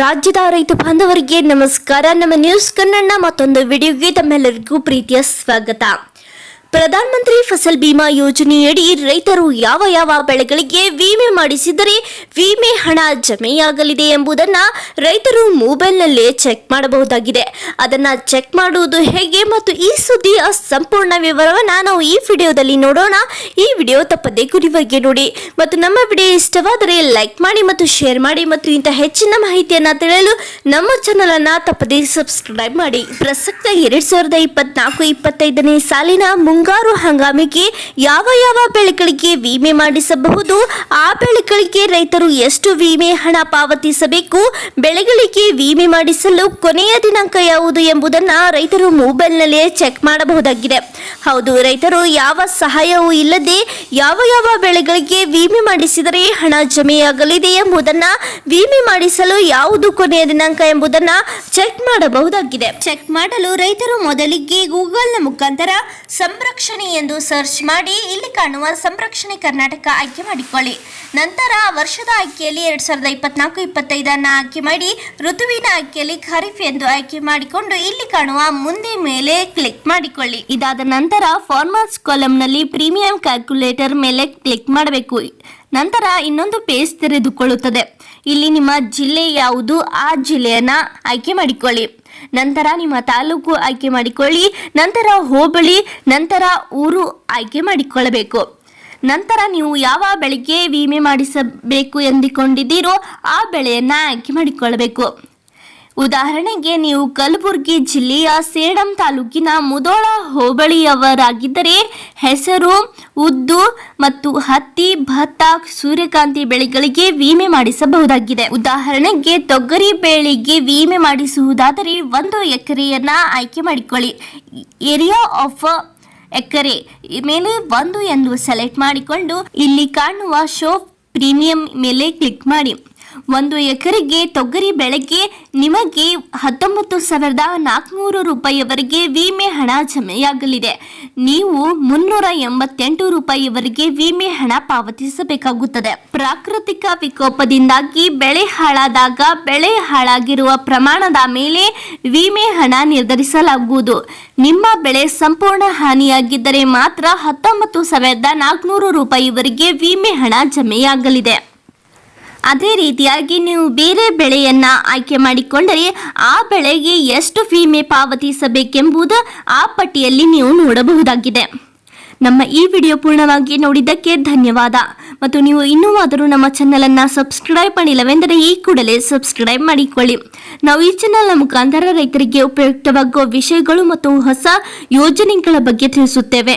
ರಾಜ್ಯದ ರೈತ ಬಾಂಧವರಿಗೆ ನಮಸ್ಕಾರ. ನಮ್ಮ ನ್ಯೂಸ್ ಕನ್ನಡ ಮತ್ತೊಂದು ವಿಡಿಯೋಗೆ ತಮ್ಮೆಲ್ಲರಿಗೂ ಪ್ರೀತಿಯ ಸ್ವಾಗತ. ಪ್ರಧಾನಮಂತ್ರಿ ಫಸಲ್ ಬಿಮಾ ಯೋಜನೆಯಡಿ ರೈತರು ಯಾವ ಯಾವ ಬೆಳೆಗಳಿಗೆ ವಿಮೆ ಮಾಡಿಸಿದರೆ ವಿಮೆ ಹಣ ಜಮೆಯಾಗಲಿದೆ ಎಂಬುದನ್ನ ರೈತರು ಮೊಬೈಲ್ನಲ್ಲೇ ಚೆಕ್ ಮಾಡಬಹುದಾಗಿದೆ. ಅದನ್ನ ಚೆಕ್ ಮಾಡುವುದು ಹೇಗೆ ಮತ್ತು ಈ ಸುದ್ದಿಯ ಸಂಪೂರ್ಣ ವಿವರವನ್ನ ನಾವು ಈ ವಿಡಿಯೋದಲ್ಲಿ ನೋಡೋಣ. ಈ ವಿಡಿಯೋ ತಪ್ಪದೆ ಗುರಿವರೆಗೆ ನೋಡಿ. ಮತ್ತು ನಮ್ಮ ವಿಡಿಯೋ ಇಷ್ಟವಾದರೆ ಲೈಕ್ ಮಾಡಿ ಮತ್ತು ಶೇರ್ ಮಾಡಿ ಮತ್ತು ಇಂಥ ಹೆಚ್ಚಿನ ಮಾಹಿತಿಯನ್ನ ತಿಳಿಯಲು ನಮ್ಮ ಚಾನಲ್ ಅನ್ನ ತಪ್ಪದೆ ಸಬ್ಸ್ಕ್ರೈಬ್ ಮಾಡಿ. ಪ್ರಸಕ್ತ ಎರಡ್ ಸಾವಿರದ ಇಪ್ಪತ್ನಾಲ್ಕು, ಇಪ್ಪತ್ತೈದನೇ ಸಾಲಿನ ಮುಂಗಾರು ಹಂಗಾಮಿಗೆ ಯಾವ ಯಾವ ಬೆಳೆಗಳಿಗೆ ವಿಮೆ ಮಾಡಿಸಬಹುದು? ಆ ಬೆಳೆಗಳಿಗೆ ರೈತರು ಎಷ್ಟು ವಿಮೆ ಹಣ ಪಾವತಿಸಬೇಕು? ಬೆಳೆಗಳಿಗೆ ವಿಮೆ ಮಾಡಿಸಲು ಕೊನೆಯ ದಿನಾಂಕ ಯಾವುದು ಎಂಬುದನ್ನು ರೈತರು ಮೊಬೈಲ್ನಲ್ಲೇ ಚೆಕ್ ಮಾಡಬಹುದಾಗಿದೆ. ಹೌದು, ರೈತರು ಯಾವ ಸಹಾಯವೂ ಇಲ್ಲದೆ ಯಾವ ಯಾವ ಬೆಳೆಗಳಿಗೆ ವಿಮೆ ಮಾಡಿಸಿದರೆ ಹಣ ಜಮೆಯಾಗಲಿದೆ ಎಂಬುದನ್ನ, ವಿಮೆ ಮಾಡಿಸಲು ಯಾವುದು ಕೊನೆಯ ದಿನಾಂಕ ಎಂಬುದನ್ನ ಚೆಕ್ ಮಾಡಬಹುದಾಗಿದೆ. ಚೆಕ್ ಮಾಡಲು ರೈತರು ಮೊದಲಿಗೆ ಗೂಗಲ್ನ ಮುಖಾಂತರ ಸಂರಕ್ಷಣೆ ಎಂದು ಸರ್ಚ್ ಮಾಡಿ ಇಲ್ಲಿ ಕಾಣುವ ಸಂರಕ್ಷಣೆ ಕರ್ನಾಟಕ ಆಯ್ಕೆ ಮಾಡಿಕೊಳ್ಳಿ. ನಂತರ ವರ್ಷದ ಆಯ್ಕೆಯಲ್ಲಿ ಎರಡ್ ಸಾವಿರದ ಇಪ್ಪತ್ನಾಲ್ಕು, ಇಪ್ಪತ್ತೈದನ್ನು ಆಯ್ಕೆ ಮಾಡಿ, ಋತುವಿನ ಆಯ್ಕೆಯಲ್ಲಿ ಖರೀಫ್ ಎಂದು ಆಯ್ಕೆ ಮಾಡಿಕೊಂಡು ಇಲ್ಲಿ ಕಾಣುವ ಮುಂದೆ ಮೇಲೆ ಕ್ಲಿಕ್ ಮಾಡಿಕೊಳ್ಳಿ. ಇದಾದ ನಂತರ ಫಾರ್ಮರ್ಸ್ ಕಾಲಂನಲ್ಲಿ ಪ್ರೀಮಿಯಂ ಕ್ಯಾಲ್ಕುಲೇಟರ್ ಮೇಲೆ ಕ್ಲಿಕ್ ಮಾಡಬೇಕು. ನಂತರ ಇನ್ನೊಂದು ಪೇಜ್ ತೆರೆದುಕೊಳ್ಳುತ್ತದೆ. ಇಲ್ಲಿ ನಿಮ್ಮ ಜಿಲ್ಲೆ ಯಾವುದು? ಆ ಜಿಲ್ಲೆಯನ್ನ ಆಯ್ಕೆ ಮಾಡಿಕೊಳ್ಳಿ. ನಂತರ ನಿಮ್ಮ ತಾಲೂಕು ಆಯ್ಕೆ ಮಾಡಿಕೊಳ್ಳಿ, ನಂತರ ಹೋಬಳಿ, ನಂತರ ಊರು ಆಯ್ಕೆ ಮಾಡಿಕೊಳ್ಳಬೇಕು. ನಂತರ ನೀವು ಯಾವ ಬೆಳೆಗೆ ವಿಮೆ ಮಾಡಿಸಬೇಕು ಎಂದುಕೊಂಡಿದ್ದೀರೋ ಆ ಬೆಳೆಯನ್ನ ಆಯ್ಕೆ ಮಾಡಿಕೊಳ್ಳಬೇಕು. ಉದಾಹರಣೆಗೆ, ನೀವು ಕಲಬುರಗಿ ಜಿಲ್ಲೆಯ ಸೇಡಂ ತಾಲೂಕಿನ ಮುದೋಳ ಹೋಬಳಿಯವರಾಗಿದ್ದರೆ, ಹೆಸರು, ಉದ್ದು ಮತ್ತು ಹತ್ತಿ, ಭತ್ತ, ಸೂರ್ಯಕಾಂತಿ ಬೆಳೆಗಳಿಗೆ ವಿಮೆ ಮಾಡಿಸಬಹುದಾಗಿದೆ. ಉದಾಹರಣೆಗೆ, ತೊಗರಿ ಬೆಳೆಗೆ ವಿಮೆ ಮಾಡಿಸುವುದಾದರೆ, ಒಂದು ಎಕರೆಯನ್ನ ಆಯ್ಕೆ ಮಾಡಿಕೊಳ್ಳಿ. ಏರಿಯಾ ಆಫ್ ಎಕರೆ ಮೇಲೆ ಒಂದು ಎಂದು ಸೆಲೆಕ್ಟ್ ಮಾಡಿಕೊಂಡು, ಇಲ್ಲಿ ಕಾಣುವ ಶೋ ಪ್ರೀಮಿಯಂ ಮೇಲೆ ಕ್ಲಿಕ್ ಮಾಡಿ. ಒಂದು ಎಕರೆಗೆ ತೊಗರಿ ಬೆಳೆಗೆ ನಿಮಗೆ ಹತ್ತೊಂಬತ್ತು ಸಾವಿರದ ನಾಲ್ಕುನೂರು ರೂಪಾಯಿವರೆಗೆ ವಿಮೆ ಹಣ ಜಮೆಯಾಗಲಿದೆ. ನೀವು ಮುನ್ನೂರ ಎಂಬತ್ತೆಂಟು ರೂಪಾಯಿವರೆಗೆ ವಿಮೆ ಹಣ ಪಾವತಿಸಬೇಕಾಗುತ್ತದೆ. ಪ್ರಾಕೃತಿಕ ವಿಕೋಪದಿಂದಾಗಿ ಬೆಳೆ ಹಾಳಾದಾಗ ಬೆಳೆ ಹಾಳಾಗಿರುವ ಪ್ರಮಾಣದ ಮೇಲೆ ವಿಮೆ ಹಣ ನಿರ್ಧರಿಸಲಾಗುವುದು. ನಿಮ್ಮ ಬೆಳೆ ಸಂಪೂರ್ಣ ಹಾನಿಯಾಗಿದ್ದರೆ ಮಾತ್ರ ಹತ್ತೊಂಬತ್ತು ಸಾವಿರದ ನಾಲ್ಕುನೂರು ರೂಪಾಯಿವರೆಗೆ ವಿಮೆ ಹಣ ಜಮೆಯಾಗಲಿದೆ. ಅದೇ ರೀತಿಯಾಗಿ ನೀವು ಬೇರೆ ಬೆಳೆಯನ್ನ ಆಯ್ಕೆ ಮಾಡಿಕೊಂಡರೆ ಆ ಬೆಳೆಗೆ ಎಷ್ಟು ವಿಮೆ ಪಾವತಿಸಬೇಕೆಂಬುದು ಆ ಪಟ್ಟಿಯಲ್ಲಿ ನೀವು ನೋಡಬಹುದಾಗಿದೆ. ನಮ್ಮ ಈ ವಿಡಿಯೋ ಪೂರ್ಣವಾಗಿ ನೋಡಿದ್ದಕ್ಕೆ ಧನ್ಯವಾದ. ಮತ್ತು ನೀವು ಇನ್ನೂ ಆದರೂ ನಮ್ಮ ಚಾನಲನ್ನು ಸಬ್ಸ್ಕ್ರೈಬ್ ಮಾಡಿಲ್ಲವೆಂದರೆ ಈ ಕೂಡಲೇ ಸಬ್ಸ್ಕ್ರೈಬ್ ಮಾಡಿಕೊಳ್ಳಿ. ನಾವು ಈ ಚಾನಲ್ನ ಮುಖಾಂತರ ರೈತರಿಗೆ ಉಪಯುಕ್ತವಾಗುವ ವಿಷಯಗಳು ಮತ್ತು ಹೊಸ ಯೋಜನೆಗಳ ಬಗ್ಗೆ ತಿಳಿಸುತ್ತೇವೆ.